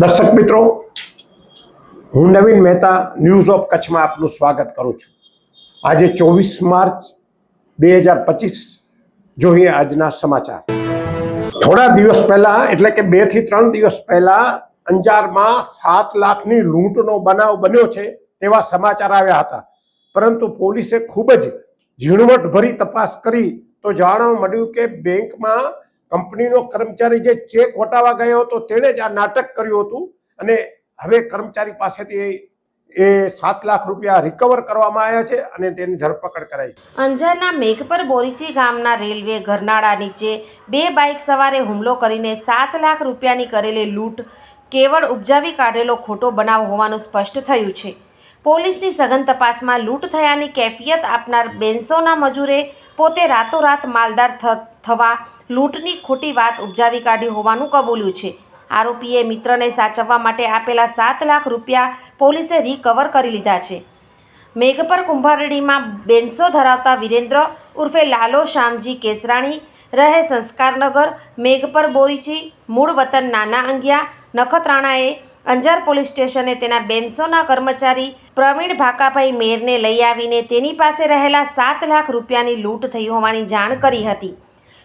દર્શક મિત્રો, હું નવીન મહેતા ન્યૂઝ ઓફ કચ્છમાં આપનું સ્વાગત કરું છું. આજે ચોવીસ માર્ચ બે હજાર પચીસ, જોઈએ આજના સમાચાર. થોડા દિવસ પહેલા, એટલે કે બેથી ત્રણ દિવસ પહેલા, અંજારમાં સાત લાખની લૂંટનો બનાવ બન્યો છે તેવા સમાચાર આવ્યા હતા. પરંતુ પોલીસે ખૂબ જ ઝીણવટભરી તપાસ કરી તો જાણવા મળ્યું કે બેંકમાં કંપનીનો કર્મચારી જે ચેક વટાવવા ગયો હતો તેણે જ આ નાટક કર્યું હતું અને હવે કર્મચારી પાસેથી એ સાત લાખ રૂપિયા રિકવર કરવામાં આવ્યા છે અને તેની ધરપકડ કરાઈ અંજારના મેઘપર બોરીચી ગામના રેલવે ઘરનાળા નીચે બે બાઇક સવારે હુમલો કરીને સાત લાખ રૂપિયાની કરેલી લૂંટ કેવળ ઉપજાવી કાઢેલો ખોટો બનાવ હોવાનું સ્પષ્ટ થયું છે. પોલીસની સઘન તપાસમાં લૂંટ થયાની કેફિયત આપનાર બેન્સોના મજૂરે પોતે રાતોરાત માલદાર થવા લૂંટની ખોટી વાત ઉપજાવી કાઢી હોવાનું કબૂલ્યું છે. આરોપીએ મિત્રને સાચવવા માટે આપેલા સાત લાખ રૂપિયા પોલીસે રિકવર કરી લીધા છે. મેઘપર કુંભારડીમાં બેન્સો ધરાવતા વિરેન્દ્ર ઉર્ફે લાલો શ્યામજી કેસરાણી રહે સંસ્કારનગર, મેઘપર બોરીચી, મૂળ વતન નાના અંગિયા, નખત્રાણાએ અંજાર પોલીસ સ્ટેશને તેના બેન્સોના કર્મચારી પ્રવીણ ભાકાભાઈ મેરને લઈ આવીને તેની પાસે રહેલા સાત લાખ રૂપિયાની લૂંટ થઈ હોવાની જાણ કરી હતી.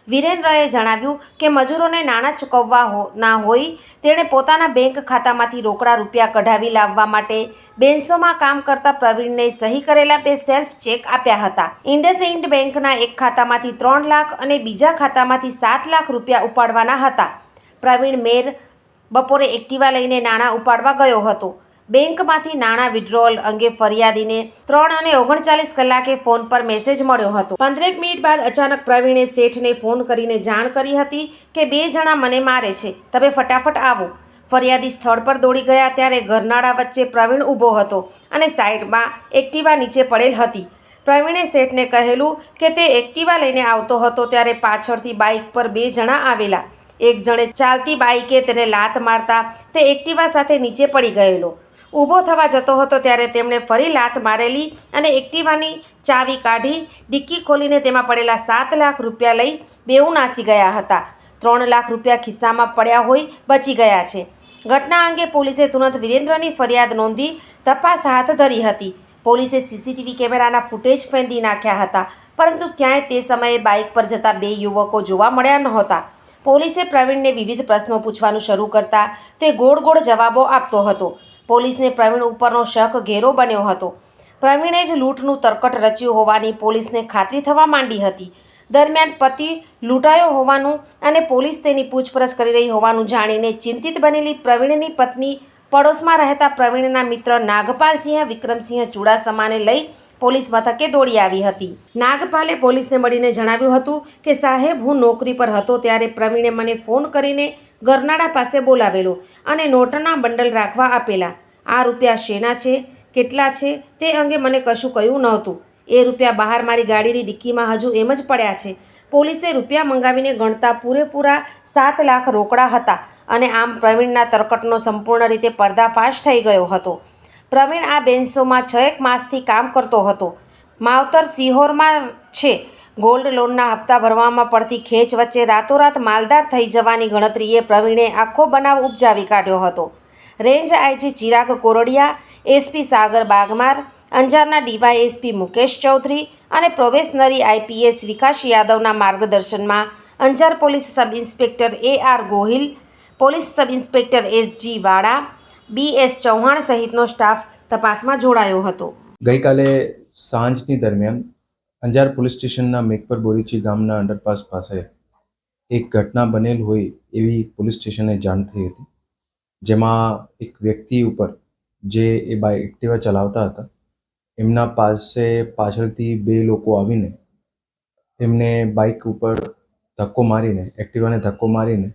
વિરેન્દ્રએ જણાવ્યું કે મજૂરોને નાણાં ચૂકવવા હો, ના હોય, તેણે પોતાના બેંક ખાતામાંથી રોકડા રૂપિયા કઢાવી લાવવા માટે બેન્સોમાં કામ કરતા પ્રવીણને સહી કરેલા બે સેલ્ફ ચેક આપ્યા હતા. ઇન્ડસઇન્ડ બેંકના એક ખાતામાંથી ત્રણ લાખ અને બીજા ખાતામાંથી સાત લાખ રૂપિયા ઉપાડવાના હતા. પ્રવીણ મેર બપોરે એક્ટિવા લઈને નાણાં ઉપાડવા ગયો હતો. બેંકમાંથી નાણાં વિડ્રોલ અંગે ફરિયાદીને ત્રણ અને ઓગણચાલીસ કલાકે ફોન પર મેસેજ મળ્યો હતો. પંદરેક મિનિટ બાદ અચાનક પ્રવીણે શેઠને ફોન કરીને જાણ કરી હતી કે બે જણા મને મારે છે. તમે ફટાફટ આવો. ફરિયાદી સ્થળ પર દોડી ગયા ત્યારે ઘરનાળા વચ્ચે પ્રવીણ ઊભો હતો અને સાઈડમાં એક્ટિવા નીચે પડેલ હતી. પ્રવીણે શેઠને કહેલું કે તે એક્ટિવા લઈને આવતો હતો ત્યારે પાછળથી બાઇક પર બે જણા આવેલા. એક જણે ચાલતી બાઇકે તેને લાત મારતા તે એક્ટિવા સાથે નીચે પડી ગયેલો. ઊભો થવા જતો હતો ત્યારે તેમણે ફરી લાત મારેલી અને એક્ટિવાની ચાવી કાઢી ડિક્કી ખોલીને તેમાં પડેલા સાત લાખ રૂપિયા લઈ બેઉ નાસી ગયા હતા. ત્રણ લાખ રૂપિયા ખિસ્સામાં પડ્યા હોય બચી ગયા છે. ઘટના અંગે પોલીસે તુરંત વિરેન્દ્રની ફરિયાદ નોંધી તપાસ હાથ ધરી હતી. પોલીસે સીસીટીવી કેમેરાના ફૂટેજ ફેંદી નાખ્યા હતા, પરંતુ ક્યાંય તે સમયે બાઇક પર જતા બે યુવકો જોવા મળ્યા નહોતા. પોલીસે પ્રવીણને વિવિધ પ્રશ્નો પૂછવાનું શરૂ કરતા તે ગોળ ગોળ જવાબો આપતો હતો. પોલીસને પ્રવીણ ઉપરનો શક ઘેરો બન્યો હતો. પ્રવીણે જ લૂંટનું તરકટ રચ્યું હોવાની પોલીસને ખાતરી થવા માંડી હતી. દરમિયાન પતિ લૂંટાયો હોવાનું અને પોલીસ તેની પૂછપરછ કરી રહી હોવાનું જાણીને ચિંતિત બનેલી પ્રવીણની પત્ની, પડોશમાં રહેતા પ્રવીણના મિત્ર નાગપાલસિંહ, વિક્રમસિંહ ચુડાસમાને લઈ પોલીસ મથકે દોડી આવી હતી. નાગપાલે પોલીસને મળીને જણાવ્યું હતું કે, સાહેબ, હું નોકરી પર હતો ત્યારે પ્રવીણે મને ફોન કરીને ગરનાળા પાસે બોલાવેલો અને નોટના બંડલ રાખવા આપેલા. આ રૂપિયા શેના છે? કેટલા છે? તે અંગે મને કશું કહ્યું નહોતું. એ રૂપિયા બહાર મારી ગાડીની ડિક્કીમાં હજુ એમ જ પડ્યા છે. પોલીસે રૂપિયા મંગાવીને ગણતા પૂરેપૂરા સાત લાખ રોકડા હતા અને આમ પ્રવીણના તરકટનો સંપૂર્ણ રીતે પર્દાફાશ થઈ ગયો હતો. પ્રવીણ આ બેન્સોમાં છ એક માસથી કામ કરતો હતો. માવતર સિહોરમાં છે. ગોલ્ડ લોનના હપ્તા ભરવામાં પડતી ખેંચ વચ્ચે રાતોરાત માલદાર થઈ જવાની ગણતરીએ પ્રવીણે આખો બનાવ ઉપજાવી કાઢ્યો હતો. Range IG Chirag Kordia, SP Sagar Bagmar, અંજારના ડીવાયએસપી મુકેશ ચૌધરી અને પ્રોબેશનરી આઈપીએસ વિકાસ યાદવના માર્ગદર્શનમાં Anjar police sub inspector A R Gohil, police sub inspector S G Vada B S Chauhan સહિતનો સ્ટાફ તપાસમાં જોડાયો હતો. ગઈકાલે સાંજની દરમિયાન અંજાર પોલીસ સ્ટેશનના મેઘપર બોરીચી ગામના અંડરપાસ પાસે એક ઘટના બનેલ હોય એવી પોલીસ સ્ટેશને જાણ થઈ હતી, જેમાં એક વ્યક્તિ ઉપર જે એ બાઇક એક્ટિવા ચલાવતા હતા, એમના પાસે પાછળથી બે લોકો આવીને એમને બાઇક ઉપર ધક્કો મારીને, એક્ટિવાને ધક્કો મારીને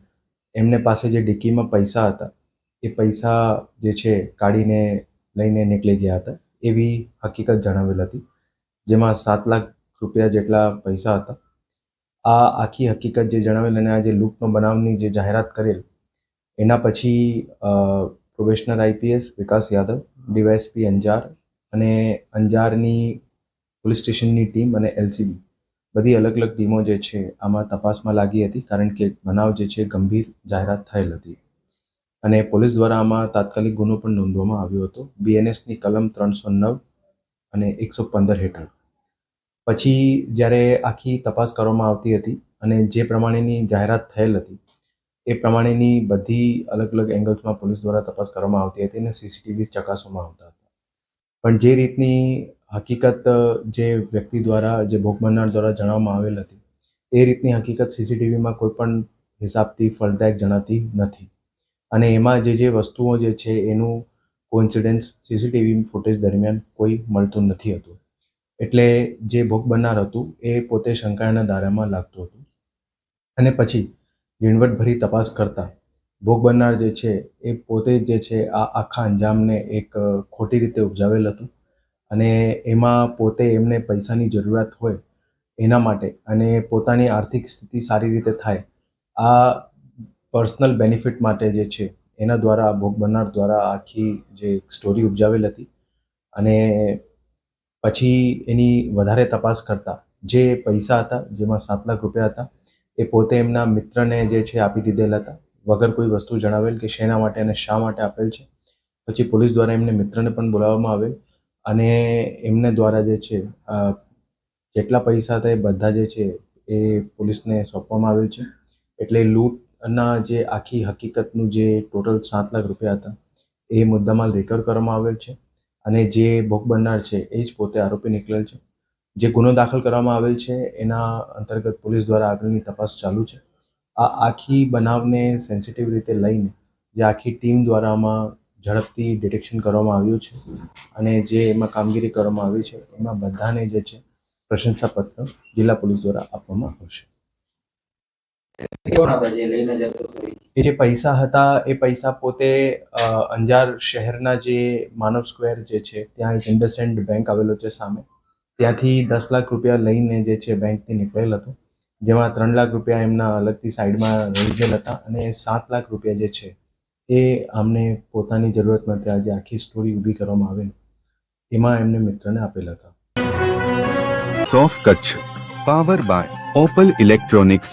એમને પાસે જે ડિક્કીમાં પૈસા હતા એ પૈસા જે છે કાઢીને લઈને નીકળી ગયા હતા, એવી હકીકત જણાવેલ હતી, જેમાં સાત લાખ રૂપિયા જેટલા પૈસા હતા. આ આખી હકીકત જે જણાવેલ અને આ જે લૂંટનો બનાવની જે જાહેરાત કરેલ, એના પછી probationer IPS Vikas Yadav, DYSP Anjar અને અંજારની પોલીસ સ્ટેશનની ટીમ અને એલસીબી, બધી અલગ અલગ ટીમો જે છે, આમાં તપાસમાં લાગી હતી કારણ કે બનાવ જે છે ગંભીર જાહેરાત થયેલ હતી. અને પોલીસ દ્વારા આમાં તાત્કાલિક ગુનો પણ નોંધવામાં આવ્યો હતો. બીએનએસની કલમ ત્રણસો નવ અને એકસો પંદર હેઠળ. પછી જ્યારે આખી તપાસ કરવામાં આવતી હતી અને જે પ્રમાણેની જાહેરાત થયેલ હતી, એ પ્રમાણેની બધી અલગ અલગ એંગલ્સમાં પોલીસ દ્વારા તપાસ કરવામાં આવતી હતી અને સીસીટીવી ચકાસવામાં આવતા હતા. પણ જે રીતની હકીકત, જે વ્યક્તિ દ્વારા, જે ભોગ બનનાર દ્વારા જણાવવામાં આવેલ હતી, એ રીતની હકીકત સીસીટીવીમાં કોઈ પણ હિસાબથી ફળદાયક જણાતી નથી. અને એમાં જે જે વસ્તુઓ જે છે એનું કોઇન્સિડન્સ સીસીટીવી ફૂટેજ દરમિયાન કોઈ મળતું નથી હતું. એટલે જે ભોગ બનનાર હતું એ પોતે શંકાના દાયરામાં લાગતું હતું. અને પછી ઝીણવટભરી તપાસ કરતા ભોગ બનનાર જે છે એ પોતે જે છે આ આખા અંજામને એક ખોટી રીતે ઉપજાવેલ હતું. અને એમાં પોતે એમને પૈસાની જરૂરિયાત હોય એના માટે અને પોતાની આર્થિક સ્થિતિ સારી રીતે થાય આ પર્સનલ બેનિફિટ માટે જે છે, એના દ્વારા, ભોગ બનનાર દ્વારા આખી જે સ્ટોરી ઉપજાવેલ હતી અને પછી એની વધારે તપાસ કરતા જે પૈસા હતા, જેમાં સાત લાખ રૂપિયા હતા, એ પોતે એમના મિત્રને જે છે આપી દીધેલા હતા. વગર કોઈ વસ્તુ જણાવેલ કે શેના માટે અને શા માટે આપેલ છે. પછી પોલીસ દ્વારા એમને મિત્રને પણ બોલાવવામાં આવેલ અને એમને દ્વારા જે છે જેટલા પૈસા હતા એ બધા જે છે એ પોલીસને સોંપવામાં આવેલ છે. એટલે લૂંટના જે આખી હકીકતનું જે ટોટલ સાત લાખ રૂપિયા હતા, એ મુદ્દામાં રેકર્ડ કરવામાં આવેલ છે. અને જે ભોગ બનનાર છે, એ જ પોતે આરોપી નીકળેલ છે. જે ગુનો દાખલ કરવામાં આવેલ છે, એના અંતર્ગત પોલીસ દ્વારા આગળની તપાસ ચાલુ છે. આ આખી બનાવને સેન્સિટિવ રીતે લઈને જે આખી ટીમ દ્વારા આમાં ઝડપથી ડિટેક્શન કરવામાં આવ્યું છે અને જે એમાં કામગીરી કરવામાં આવી છે, એમાં બધાને જે છે, પ્રશંસાપત્ર જિલ્લા પોલીસ દ્વારા આપવામાં આવશે કોણ હતા જે લઈને જતો હતો એ? એ જે પૈસા હતા એ પૈસા પોતે અંજાર શહેરના જે માનવ સ્ક્વેર જે છે ત્યાં એક ઇન્ડસેન્ડ બેંક આવેલો છે સામે. ત્યાંથી દસ લાખ રૂપિયા લઈને જે છે બેંકથી નીકળેલ હતો. જેમાં ત્રણ લાખ રૂપિયા એમના અલગથી સાઈડમાં રહી ગયેલ હતા અને સાત લાખ રૂપિયા જે છે એ આમને પોતાની જરૂરત માટે આજે આખી સ્ટોરી ઊભી કરવામાં આવેલ. એમાં એમને મિત્રને આપેલા હતા. સોફ Kutch power buy Opal electronics